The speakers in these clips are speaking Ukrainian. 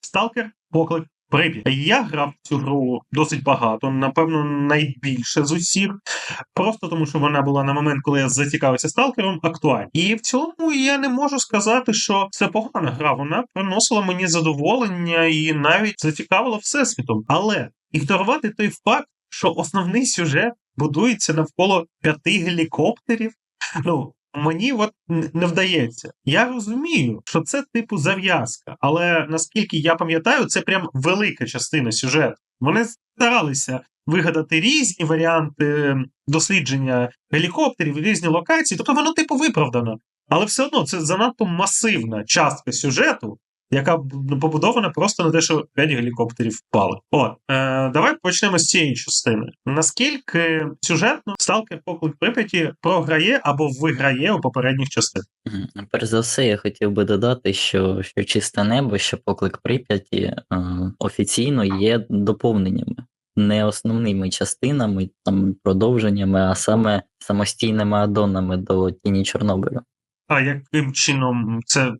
Сталкер поклик Прип'ять. Я грав цю гру досить багато, напевно, найбільше з усіх. Просто тому, що вона була на момент, коли я зацікавився сталкером, актуальна. І в цілому я не можу сказати, що це погана гра. Вона приносила мені задоволення і навіть зацікавила всесвітом. Але ігнорувати той факт, що основний сюжет будується навколо п'яти гелікоптерів. Ну, Мені от не вдається. Я розумію, що це типу зав'язка, але наскільки я пам'ятаю, це прям велика частина сюжету. Вони старалися вигадати різні варіанти дослідження гелікоптерів, різні локації. Тобто воно типу виправдано. Але все одно це занадто масивна частка сюжету, яка б- побудована просто на те, що 5 гелікоптерів впали. От, е, давай почнемо з цієї частини. Наскільки сюжетно Сталкер Поклик Прип'яті програє або виграє у попередніх частинах? Мгм. Перш за все, я хотів би додати, що, що чисте небо, що поклик Прип'яті е, офіційно є доповненнями, не основними частинами, там продовженнями, а саме самостійними аддонами до тіні Чорнобилю. А яким чином це.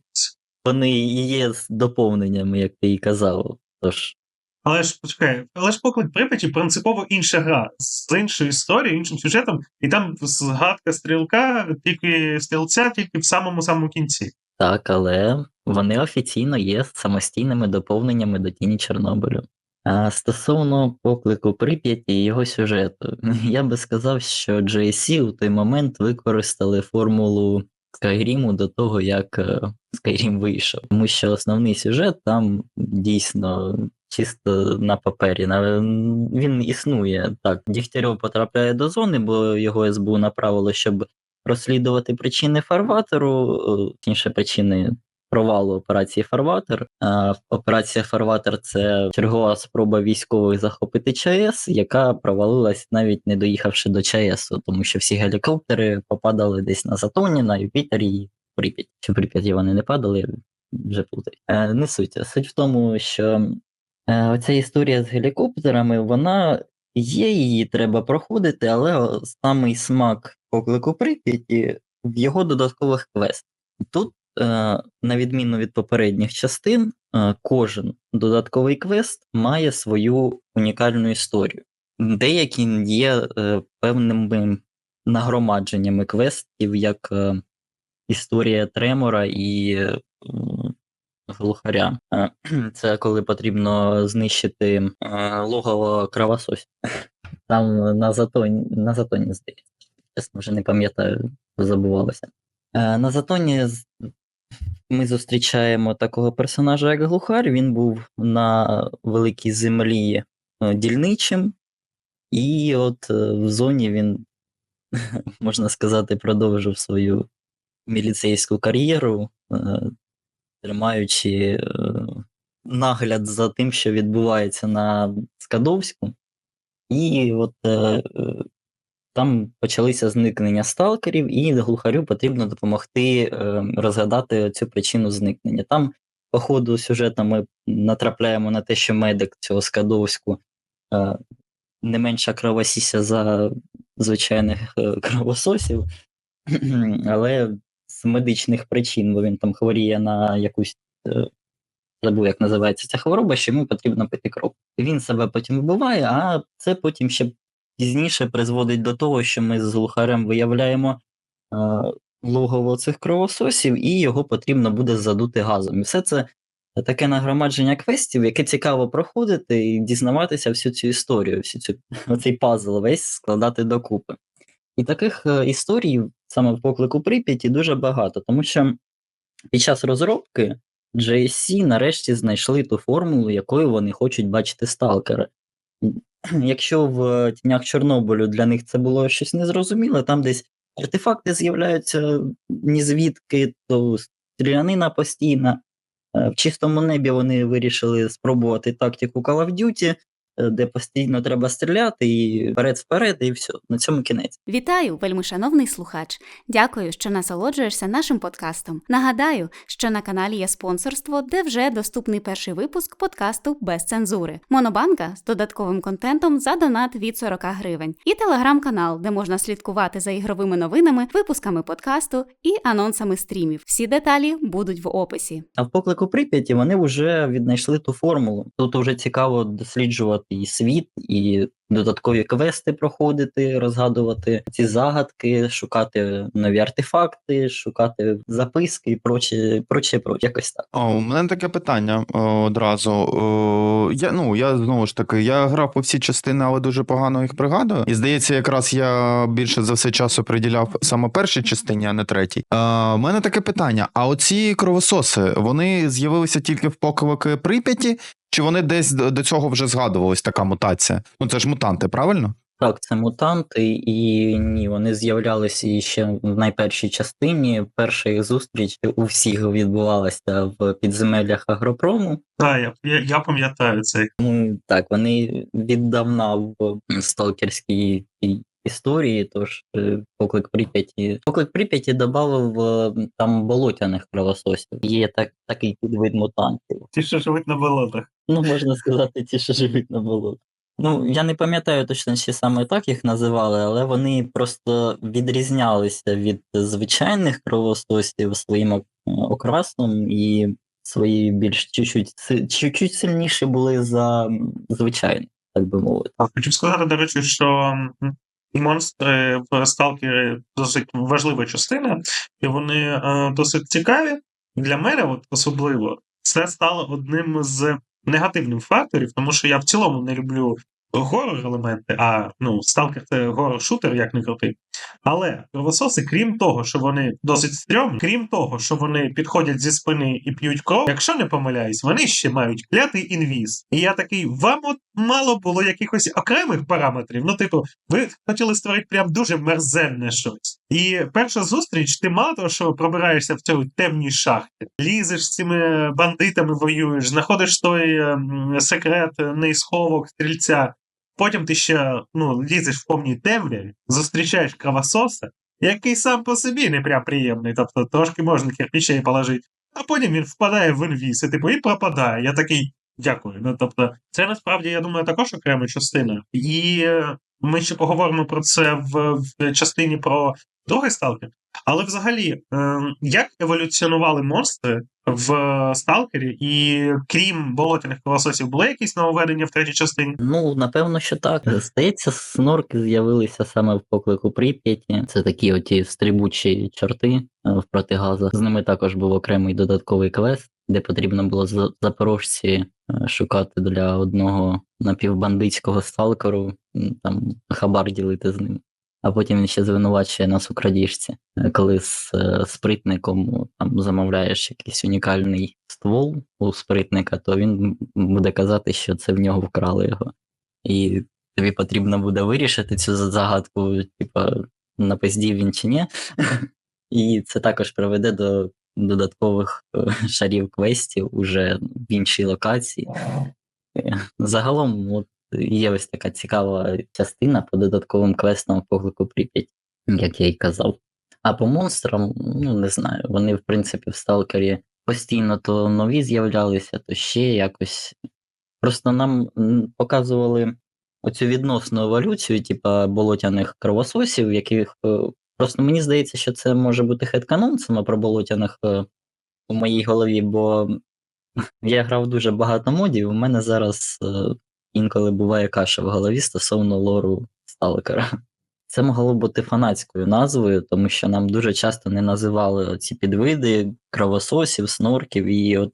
Вони є з доповненнями, як ти і казав. Тож Але ж почекай, але ж поклик Прип'яті принципово інша гра з іншою історією, іншим сюжетом, і там згадка стрілка, тільки стрілця, тільки в самому самому кінці. так, але вони офіційно є самостійними доповненнями до тіні Чорнобилю. А стосовно поклику Прип'яті і його сюжету, я би сказав, що JSC у той момент використали формулу Skyrim до того, як е, Skyrim вийшов. Тому що основний сюжет там дійсно чисто на папері. Він існує. Так, Дігтярьов потрапляє до зони, бо його СБУ направило, щоб розслідувати причини фарватеру, інші причини провалу операції Фарватер. А операція Фарватер це чергова спроба військових захопити ЧАЕС, яка провалилась навіть не доїхавши до ЧАЕС, тому що всі гелікоптери попадали десь на Затоні, на Юпітері і Прип'ять. Чи Прип'яті вони не падали, вже плутаю. Е, Не суть. Суть в тому, що е, оця історія з гелікоптерами, вона є, її треба проходити, але самий смак поклику Прип'яті в його додаткових квестах. Тут, е, на відміну від попередніх частин, е, кожен додатковий квест має свою унікальну історію. Деякі є е, певними нагромадженнями квестів, як е, історія Тремора і е, глухаря. Е, Це коли потрібно знищити е, логово кровососів. Там на затоні, на затоні здається. Чесно, вже не пам'ятаю, забувалося. Е, На затоні ми зустрічаємо такого персонажа, як Глухар. Він був на великій землі е, дільничим, і от е, в зоні він, можна сказати, продовжив свою міліцейську кар'єру, е, тримаючи нагляд за тим, що відбувається на Скадовську. І от там почалися зникнення сталкерів, і глухарю потрібно допомогти е, розгадати цю причину зникнення. Там, по ходу сюжету, ми натрапляємо на те, що медик цього Скадовську е, не менша кровосіся за звичайних е, кровососів, але з медичних причин, бо він там хворіє на якусь. е, Забув, як називається ця хвороба, що йому потрібно пити кров. Він себе потім вбиває, а це потім ще пізніше призводить до того, що ми з глухарем виявляємо е, логово цих кровососів, і його потрібно буде задути газом. І все це таке нагромадження квестів, яке цікаво проходити і дізнаватися всю цю історію, всю цю оцей пазл весь складати докупи. І таких е, історій саме в поклику Прип'яті дуже багато, тому що під час розробки JSC нарешті знайшли ту формулу, якою вони хочуть бачити сталкера. Якщо в тінях Чорнобилю для них це було щось незрозуміле, там десь артефакти з'являються ні звідки, то стрілянина постійна. Е, В чистому небі вони вирішили спробувати тактику Call of Duty, е, де постійно треба стріляти, і вперед-вперед, і все. На цьому кінець. Вітаю, вельмишановний слухач. Дякую, що насолоджуєшся нашим подкастом. Нагадаю, що на каналі є спонсорство, де вже доступний перший випуск подкасту без цензури. Монобанка з додатковим контентом за донат від 40 гривень. І телеграм-канал, де можна слідкувати за ігровими новинами, випусками подкасту і анонсами стрімів. Всі деталі будуть в описі. А в поклику Прип'яті вони вже віднайшли ту формулу. Тут вже цікаво досліджувати і світ, і додаткові квести проходити, розгадувати ці загадки, шукати нові артефакти, шукати записки і проче, проче, проче, якось так. О, у мене таке питання о, одразу. О, я, ну, я знову ж таки, я грав по всі частини, але дуже погано їх пригадую. І здається, якраз я більше за все часу приділяв саме першій частині, а не третій. Е, у мене таке питання: а оці кровососи, вони з'явилися тільки в поклики Прип'яті, чи вони десь до цього вже згадувалась така мутація? Ну це ж мутанти, правильно? Так, це мутанти, і ні, вони з'являлися і ще в найпершій частині. Перша їх зустріч у всіх відбувалася в підземеллях агропрому. Так, я, я, я пам'ятаю це. Ну так, вони віддавна в сталкерській цій історії, тож е, поклик Прип'яті. Поклик Прип'яті додав е, там болотяних кровососів. Є так, такий підвид мутантів. Ті, що живуть на болотах. Ну, можна сказати, ті, що живуть на болотах. Ну, я не пам'ятаю точно, чи саме так їх називали, але вони просто відрізнялися від звичайних кровососів своїм окрасом і свої більш чуть-чуть, чуть-чуть сильніші були за звичайних, так би мовити. Хочу сказати, до речі, що монстри в Сталкері досить важлива частина, і вони е, досить цікаві. Для мене, от особливо, це стало одним з негативних факторів, тому що я в цілому не люблю горор елементи, а ну, сталкер це горор-шутер, як не крутий. Але кровососи, крім того, що вони досить стрьомні, крім того, що вони підходять зі спини і п'ють кров, якщо не помиляюсь, вони ще мають клятий інвіз. І я такий, вам от мало було якихось окремих параметрів. Ну, типу, ви хотіли створити прям дуже мерзенне щось. І перша зустріч, ти мало що пробираєшся в цю темній шахті, лізеш з цими бандитами, воюєш, знаходиш той ем, секрет неісховок стрільця. Потім ти ще ну, лізеш в повній темряві, зустрічаєш кровососа, який сам по собі не прям приємний, тобто трошки можна кирпичей положити, а потім він впадає в інвіз, і типу і пропадає. Я такий дякую. Ну тобто, це насправді, я думаю, також окрема частина. І е, ми ще поговоримо про це в, в частині про другий сталкер. Але взагалі, е, як еволюціонували монстри в сталкері, і крім болотяних колососів, були якісь нововведення в третій частині? Ну, напевно, що так. Здається, снорки з'явилися саме в поклику Прип'яті. Це такі оті стрибучі чорти е, в протигазах. З ними також був окремий додатковий квест, де потрібно було за- запорожці шукати для одного напівбандитського сталкеру, там хабар ділити з ним. А потім він ще звинувачує нас у крадіжці, Е, коли з е, спритником там замовляєш якийсь унікальний ствол у спритника, то він буде казати, що це в нього вкрали його. І тобі потрібно буде вирішити цю за- загадку, типа, напиздів він чи ні. І це також приведе до додаткових е, шарів квестів уже в іншій локації. Е, Загалом, от є ось така цікава частина по додатковим квестам в поклику Прип'ять, як я й казав. А по монстрам, ну не знаю, вони, в принципі, в сталкері постійно то нові з'являлися, то ще якось. Просто нам показували оцю відносну еволюцію, типа болотяних кровососів, яких е, просто мені здається, що це може бути хедканон саме про болотяних е, у моїй голові, бо я грав дуже багато модів, у мене зараз е, інколи буває каша в голові стосовно лору Сталкера. Це могло бути фанатською назвою, тому що нам дуже часто не називали ці підвиди кровососів, снорків, і от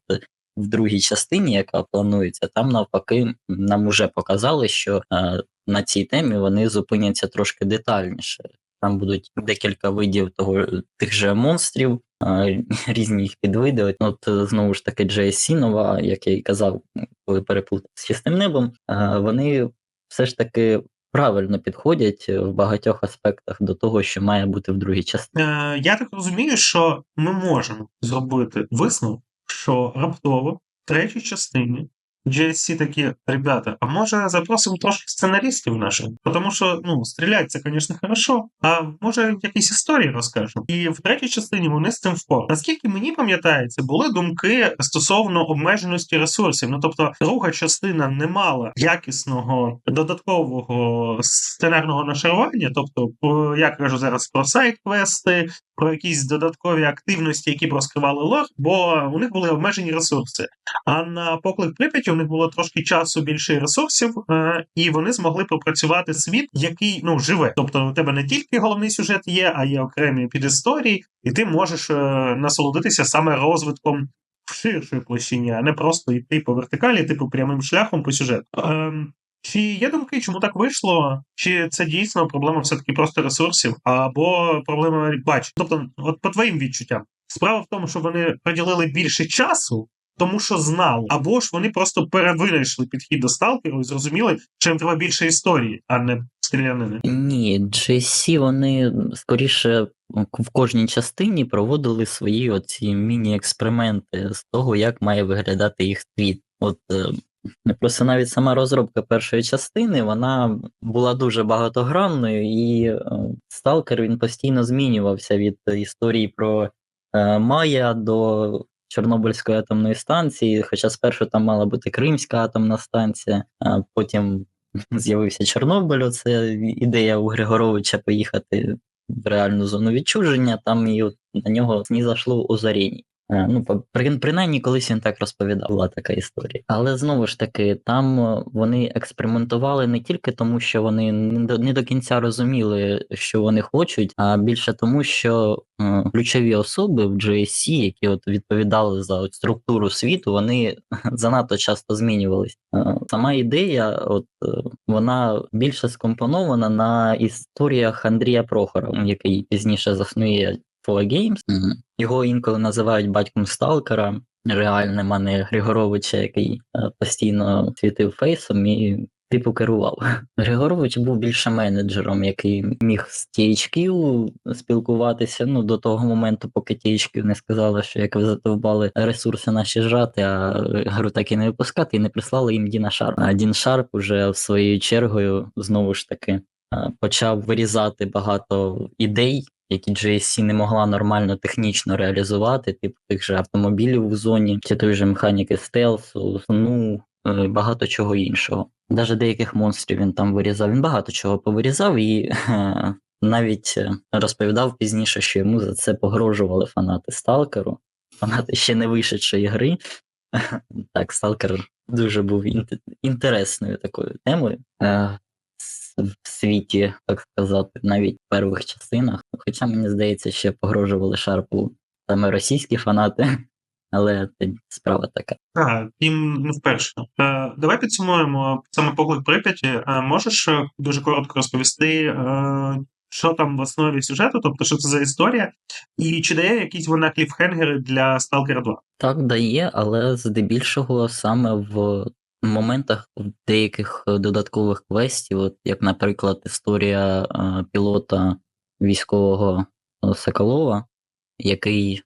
в другій частині, яка планується, там навпаки нам уже показали, що е, на цій темі вони зупиняться трошки детальніше. Там будуть декілька видів того тих же монстрів, е, різні їх підвиди. От, е, знову ж таки, JSC нова, як я і казав, коли переплутав з чистим небом, е, вони все ж таки правильно підходять в багатьох аспектах до того, що має бути в другій частині. Е, я так розумію, що ми можемо зробити висновок, що раптово в третій частині GSC такі, ребята, а може запросимо трошки сценаристів наших? Тому що, ну, стріляти це, звісно, хорошо, а може якісь історії розкажемо. І в третій частині вони з цим впорали. Наскільки мені пам'ятається, були думки стосовно обмеженості ресурсів. Ну тобто, друга частина не мала якісного додаткового сценарного нашарування. Тобто, про- я кажу зараз про сайт-квести, про якісь додаткові активності, які б розкривали лор, бо у них були обмежені ресурси. А на поклик Прип'яті у них було трошки часу більше ресурсів, е, і вони змогли пропрацювати світ, який ну живе. Тобто, у тебе не тільки головний сюжет є, а є окремі підісторії, і ти можеш е, насолодитися саме розвитком в ширшої площині, а не просто йти по вертикалі, типу прямим шляхом по сюжету. Ем, чи є думки, чому так вийшло? Чи це дійсно проблема все-таки просто ресурсів, або проблема бач? Тобто, от по твоїм відчуттям, справа в тому, що вони приділили більше часу, тому що знали, або ж вони просто перевинайшли підхід до сталкеру і зрозуміли, їм треба більше історії, а не стрілянини. Ні, GSC вони скоріше в кожній частині проводили свої оці міні-експерименти з того, як має виглядати їх світ. От е, просто навіть сама розробка першої частини вона була дуже багатогранною, і е, сталкер він постійно змінювався від історії про е, Майя до Чорнобильської атомної станції. Хоча спершу там мала бути Кримська атомна станція, а потім з'явився Чорнобиль. Це ідея у Григоровича поїхати в реальну зону відчуження, там і от на нього зайшло озаріння. Е, Ну, принаймні, колись він так розповідав, була така історія. Але знову ж таки, там е, вони експериментували не тільки тому, що вони не до, не до кінця розуміли, що вони хочуть, а більше тому, що е, ключові особи в GSC, які от відповідали за от структуру світу, вони занадто часто змінювались. Е, Сама ідея, от вона більше скомпонована на історіях Андрія Прохорова, який пізніше заснує Four Games. Його інколи називають батьком Сталкера, реальним, а не Григоровича, який е, постійно світив фейсом і типу керував. Григорович був більше менеджером, який міг з THQ спілкуватися. Ну до того моменту, поки THQ не сказали, що як ви задовбали ресурси наші жрати, а гру так і не випускати, і не прислали їм Діна Шарп. А Дін Шарп уже своєю чергою знову ж таки е, почав вирізати багато ідей. Які GSC не могла нормально технічно реалізувати, типу тих же автомобілів в зоні, чи той же механіки стелсу, ну багато чого іншого. Навіть деяких монстрів він там вирізав. Він багато чого повирізав і е, навіть е, розповідав пізніше, що йому за це погрожували фанати Сталкеру, фанати ще не вийшедшої гри. Так, Сталкер дуже був інтересною такою темою. В світі, так сказати, навіть в перших частинах. Хоча мені здається, ще погрожували Шарпу саме російські фанати, але це справа така. Так, їм не вперше. Е, давай підсумуємо саме поклик Прип'яті. Е, можеш е, дуже коротко розповісти, е, що там в основі сюжету, тобто що це за історія, і чи дає якісь вона кліфхенгери для Stalker 2? Так дає, але здебільшого саме в моментах деяких е, додаткових квестів, от як, наприклад, історія е, пілота військового е, Соколова, який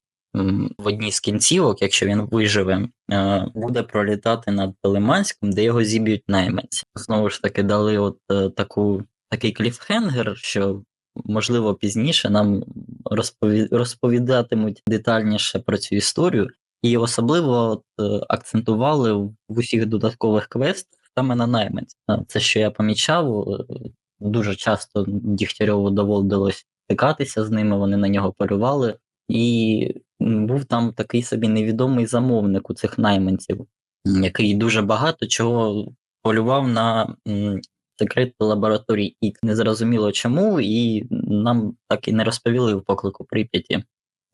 в одній з кінцівок, якщо він виживе, е, буде пролітати над Лиманськом, де його зіб'ють найманці. Знову ж таки, дали от таку, такий кліфхенгер, що можливо пізніше нам розпові... розповідатимуть детальніше про цю історію. І особливо от, е, акцентували в усіх додаткових квестах саме на найманців. Е, Це що я помічав, е, дуже часто Дігтярьову доводилось стикатися з ними, вони на нього полювали. І був там такий собі невідомий замовник у цих найманців, який дуже багато чого полював на м, секрети лабораторії X. Незрозуміло чому, і нам так і не розповіли в поклику Прип'яті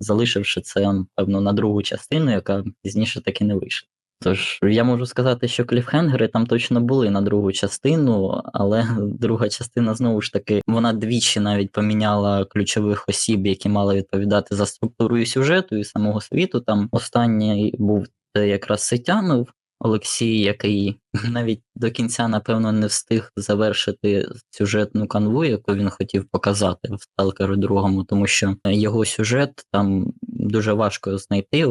залишивши це, певно, на другу частину, яка пізніше таки не вийшла. Тож я можу сказати, що кліфхенгери там точно були на другу частину, але друга частина знову ж таки вона двічі навіть поміняла ключових осіб, які мали відповідати за структурою сюжету і самого світу. Там останній був це якраз Сетянов, Олексій, який навіть до кінця, напевно, не встиг завершити сюжетну канву, яку він хотів показати в Сталкеру другому, тому що його сюжет там дуже важко знайти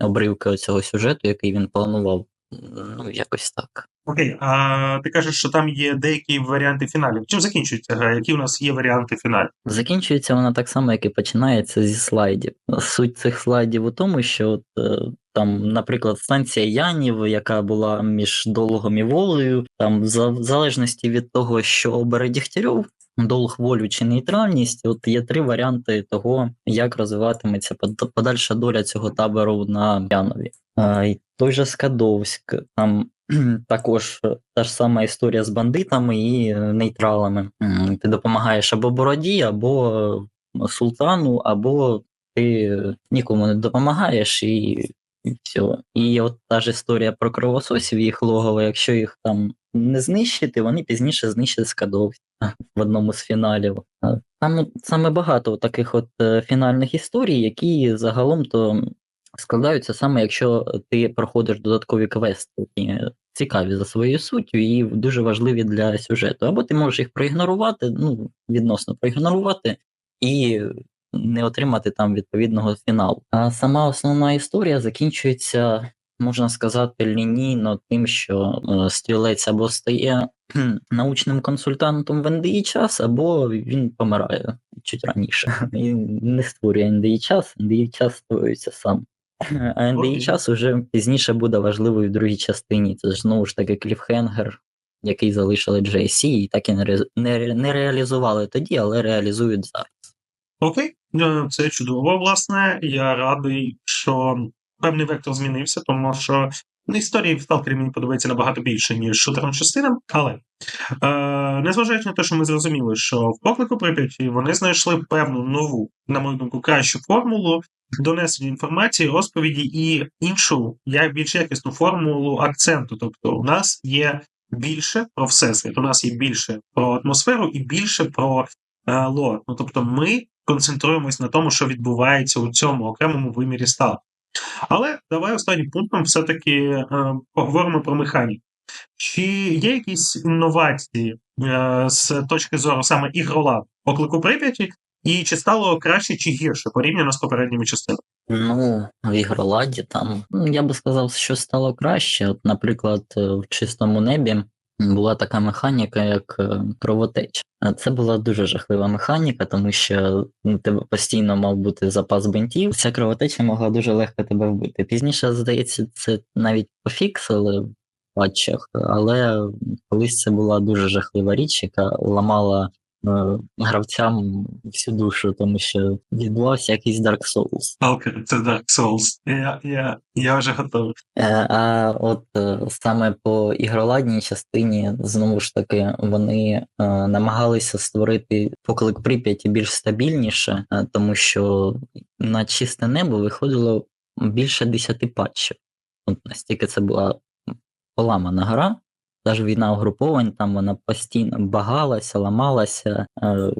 обривки цього сюжету, який він планував Ну, якось так. Окей, а ти кажеш, що там є деякі варіанти фіналів. Чим закінчується гра? Які у нас є варіанти фіналів? Закінчується вона так само, як і починається зі слайдів. Суть цих слайдів у тому, що от, е, там, наприклад, станція Янів, яка була між Долгом і Волею, там, в залежності від того, що обере Дігтярьов, Долг, волю чи нейтральність, от є три варіанти того, як розвиватиметься подальша доля цього табору на Янові. Той же Скадовськ, там також е, та ж сама історія з бандитами і е, нейтралами. Ти допомагаєш або бороді, або е, султану, або ти нікому не допомагаєш і, і все. І от та ж історія про кровососів, їх логово, якщо їх там не знищити, вони пізніше знищать Скадовськ в одному з фіналів. Там саме багато таких от е, фінальних історій, які загалом то складаються саме, якщо ти проходиш додаткові квести, які цікаві за своєю суттю і дуже важливі для сюжету. Або ти можеш їх проігнорувати, ну, відносно проігнорувати, і не отримати там відповідного фіналу. А сама основна історія закінчується, можна сказати, лінійно тим, що е, стрілець або стає научним консультантом в НДІ час, або він помирає чуть раніше. І не створює НДІ час, НДІ час створюється сам. А НДІ час уже пізніше буде важливий в другій частині. Це ж знову ж таки кліфхенгер, який залишили JC, і так і не, ре- не, ре- не реалізували тоді, але реалізують зараз. Окей, е, це чудово, власне. Я радий, що певний вектор змінився, тому що історії в Сталкері мені подобається набагато більше, ніж шутерна частина. Але е, незважаючи на те, що ми зрозуміли, що в поклику Прип'яті вони знайшли певну нову, на мою думку, кращу формулу донесення інформації, розповіді і іншу, я більш якісну формулу акценту. Тобто, у нас є більше про всесвіт, у нас є більше про атмосферу і більше про е, лор. Ну тобто, ми концентруємось на тому, що відбувається у цьому окремому вимірі став. Але давай останнім пунктом все-таки е, поговоримо про механіку. Чи є якісь інновації е, з точки зору саме ігрола поклику Прип'яті, і чи стало краще чи гірше порівняно з попередніми частинами? Ну, в ігроладі там, ну, я би сказав, що стало краще. От, наприклад, е, в чистому небі була така механіка, як кровотеч, кровотеча. А Це була дуже жахлива механіка, тому що ну, тебе постійно мав бути запас бинтів. Ця кровотеча могла дуже легко тебе вбити. Пізніше, здається, це навіть пофіксили в патчах, але колись це була дуже жахлива річ, яка ламала е, гравцям всю душу, тому що відбувався якийсь Dark Souls. Сталкер, це Dark Souls. Я, я, я вже готовий. Е, А от е, саме по ігроладній частині, знову ж таки, вони е, намагалися створити поклик Прип'яті більш стабільніше, е, тому що на чисте небо виходило більше 10 патчів. От настільки це була поламана гра. Та ж війна угруповань, там вона постійно багалася, ламалася, е,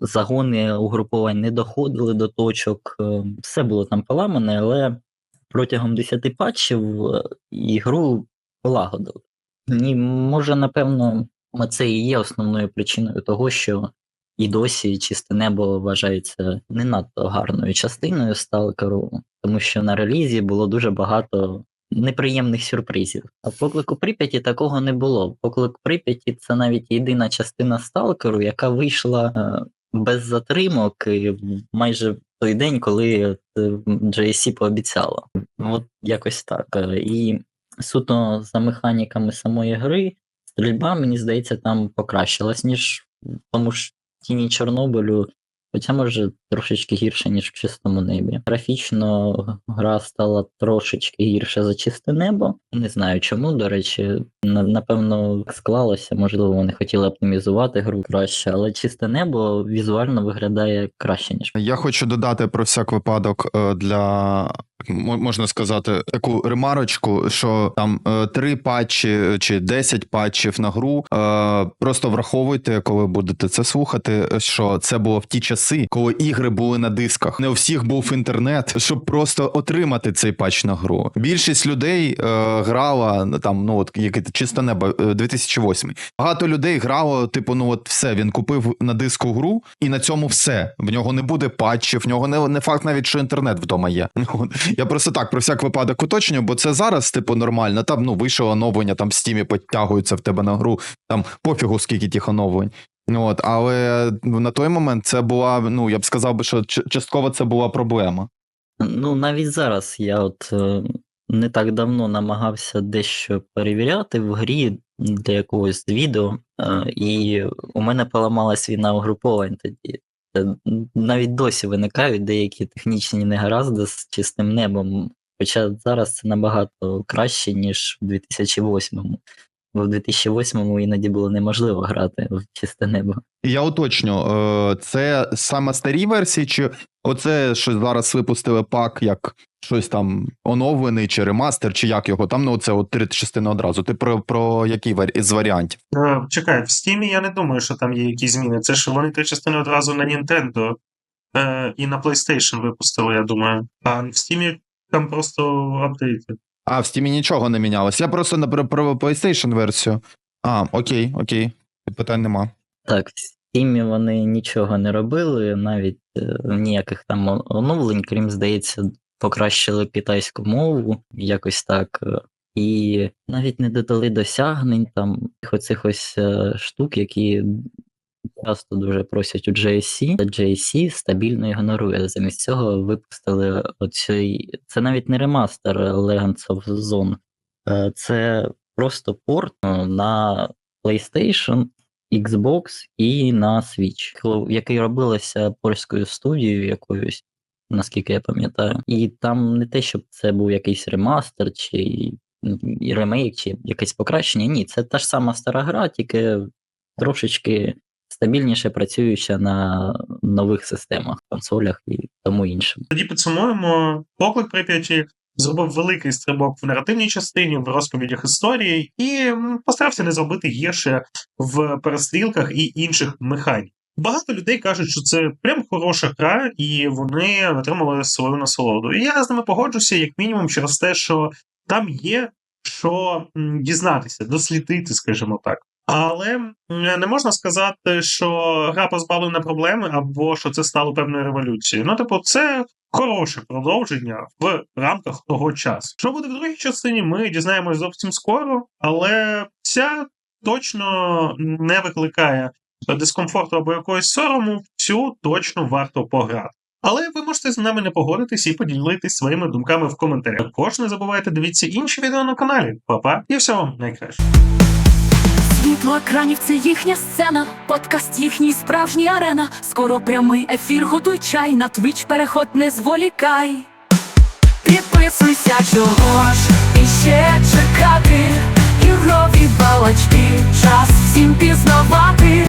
загони угруповань не доходили до точок, е, все було там поламане, але протягом 10 патчів е, ігру полагодили. І може, напевно, це і є основною причиною того, що і досі чисте небо вважається не надто гарною частиною сталкеру, тому що на релізі було дуже багато неприємних сюрпризів. А в поклику Прип'яті такого не було. Поклик Прип'яті це навіть єдина частина сталкеру, яка вийшла е, без затримок майже в той день, коли е, JSC пообіцяла. От якось так. Е, І суто за механіками самої гри, стрільба, мені здається, там покращилась, ніж тому ж тіні Чорнобилю. Хоча, може, трошечки гірше, ніж в чистому небі. Графічно гра стала трошечки гірше за чисте небо. Не знаю чому, до речі, напевно, склалося, можливо, вони хотіли оптимізувати гру краще, але чисте небо візуально виглядає краще, ніж Я хочу додати про всяк випадок е, для можна сказати таку ремарочку, що там е, три патчі чи 10 патчів на гру. е, Просто враховуйте, коли будете це слухати, що це було в ті часи, коли ігри ігри були на дисках. Не у всіх був інтернет, щоб просто отримати цей патч на гру. Більшість людей е, грала ну, там, ну от яке чисте небо е, 2008. Багато людей грало, типу, ну от все. Він купив на диску гру, і на цьому все. В нього не буде патчів, в нього не, не факт навіть, що інтернет вдома є. Ну, Я просто так про всяк випадок уточнюю, бо це зараз, типу, нормально. Там ну вийшло оновлення, там в стімі підтягуються в тебе на гру, там пофігу, скільки тих оновлень. Ну, От, але на той момент це була, ну я б сказав би, що частково це була проблема. Ну, навіть зараз я от е, не так давно намагався дещо перевіряти в грі для якогось відео, е, і у мене поламалась війна угруповань тоді. Е, Навіть досі виникають деякі технічні негаразди з чистим небом. Хоча зараз це набагато краще, ніж в 2008-му. Бо в 2008-му іноді було неможливо грати в чисте небо. Я уточню, е, це саме старі версії, чи оце що зараз випустили пак, як щось там оновлений, чи ремастер, чи як його? Там ну це от три частини одразу. Ти про, про який варі... із варіантів? Е, Чекай, в Steam я не думаю, що там є якісь зміни. Це ж вони три частини одразу на Nintendo е, і на PlayStation випустили, я думаю. А в Steam там просто апдейти. А, в стімі нічого не мінялось. Я просто на про PlayStation версію. А, окей, окей. Питань нема. Так, в Steam вони нічого не робили, навіть е, ніяких там оновлень, крім, здається, покращили китайську мову, якось так. е, І навіть не додали досягнень там оцих ось е, штук, які часто дуже просять у JSC. JSC стабільно ігнорує. Замість цього випустили оцей. Це навіть не ремастер Legends of Zone, е, це просто порт е, на PlayStation Xbox і на Switch, який робилося польською студією якоюсь, наскільки я пам'ятаю. І там не те, щоб це був якийсь ремастер чи ремейк, чи якесь покращення. Ні, це та ж сама стара гра, тільки трошечки стабільніше працююча на нових системах, консолях і тому іншому. Тоді підсумуємо, поклик Прип'яті зробив великий стрибок в наративній частині, в розповідях історії, і постарався не зробити гірше в перестрілках і інших механік. Багато людей кажуть, що це прям хороша гра, і вони отримали свою насолоду. І я з ними погоджуся, як мінімум, через те, що там є що дізнатися, дослідити, скажімо так. Але не можна сказати, що гра позбавлена проблеми, або що це стало певною революцією. Ну, типу, це хороше продовження в рамках того часу. Що буде в другій частині, ми дізнаємось зовсім скоро, але ця точно не викликає дискомфорту або якогось сорому. Цю точно варто пограти. Але ви можете з нами не погодитись і поділитись своїми думками в коментарях. Також не забувайте дивіться інші відео на каналі. Па-па і всього вам найкраще. Світло екранів це їхня сцена, подкаст їхній справжній арена. Скоро прямий ефір, готуй чай, на твіч переход не зволікай. Підписуйся, чого ж іще чекати. Ігрові балачки, час всім пізнавати.